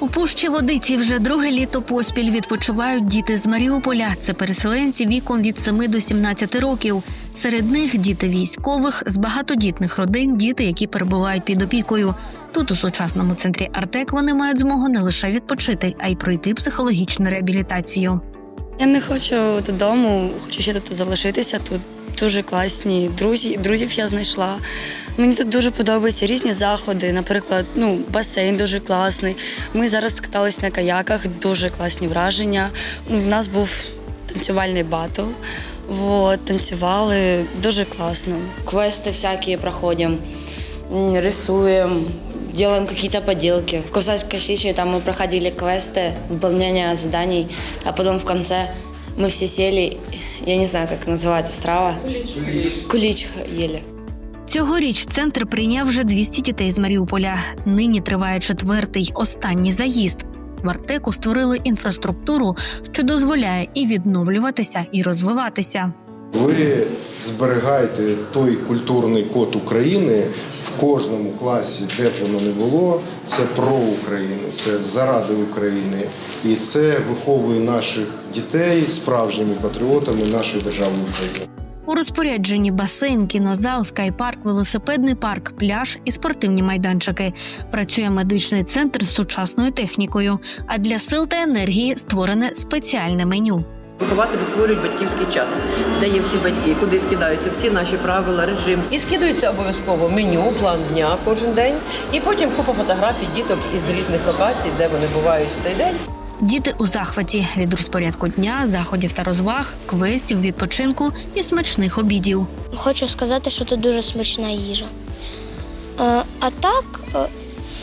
У пущі водиці вже друге літо поспіль відпочивають діти з Маріуполя. Це переселенці віком від 7 до 17 років. Серед них діти військових з багатодітних родин, діти, які перебувають під опікою. Тут, у сучасному центрі Артек, вони мають змогу не лише відпочити, а й пройти психологічну реабілітацію. Я не хочу додому, хочу ще тут залишитися. Тут дуже класні друзі. Друзів я знайшла. Мені тут дуже подобаються різні заходи. Наприклад, ну, басейн дуже класний. Ми зараз катались на каяках, дуже класні враження. У нас був танцювальний батл. Вот, танцювали дуже класно. Квесты всякие проходим, м, рисуем, делаем какие-то поделки. В Косачкой там мы проходили квесты, выполнение заданий, а потом в конце мы все сели, я не знаю, как называется страва. Кулич. Кулич ели. Цьогоріч центр прийняв вже 200 дітей з Маріуполя. Нині триває четвертий, останній заїзд. В Артеку створили інфраструктуру, що дозволяє і відновлюватися, і розвиватися. Ви зберігаєте той культурний код України в кожному класі, де б воно не було. Це про Україну, це заради України, і це виховує наших дітей справжніми патріотами нашої держави України. У розпорядженні басейн, кінозал, скайпарк, велосипедний парк, пляж і спортивні майданчики. Працює медичний центр з сучасною технікою. А для сил та енергії створене спеціальне меню. Вихователі створюють батьківський чат, де є всі батьки, куди скидаються всі наші правила, режим. І скидується обов'язково меню, план дня кожен день. І потім купа фотографій діток із різних локацій, де вони бувають в цей день. Діти у захваті від розпорядку дня, заходів та розваг, квестів, відпочинку і смачних обідів. Хочу сказати, що тут дуже смачна їжа. Е, А так, е,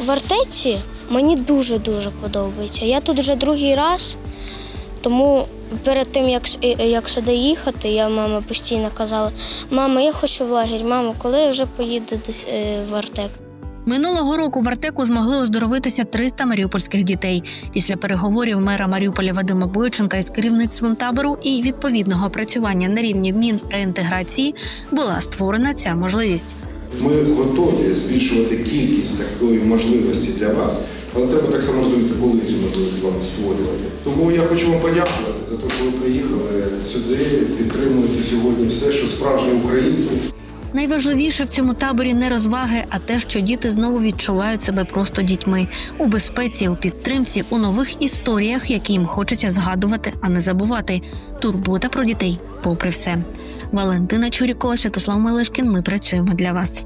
в Артеці мені дуже-дуже подобається. Я тут вже другий раз, тому перед тим, як, як сюди їхати, я мамі постійно казала: мама, я хочу в лагерь, мамо, коли я вже поїду десь е, в Артек? Минулого року в Артеку змогли оздоровитися 300 маріупольських дітей. Після переговорів мера Маріуполя Вадима Бойченка із керівництвом табору і відповідного опрацювання на рівні мін реінтеграції була створена ця можливість. Ми готові збільшувати кількість такої можливості для вас, але треба так само розуміти, коли цю можливість з вами створювати. Тому я хочу вам подякувати за те, що ви приїхали сюди, підтримуєте сьогодні все, що справжнє українське. Найважливіше в цьому таборі не розваги, а те, що діти знову відчувають себе просто дітьми у безпеці, у підтримці, у нових історіях, які їм хочеться згадувати, а не забувати. Турбота про дітей, попри все. Валентина Чурікова, Святослав Мелешкін. Ми працюємо для вас.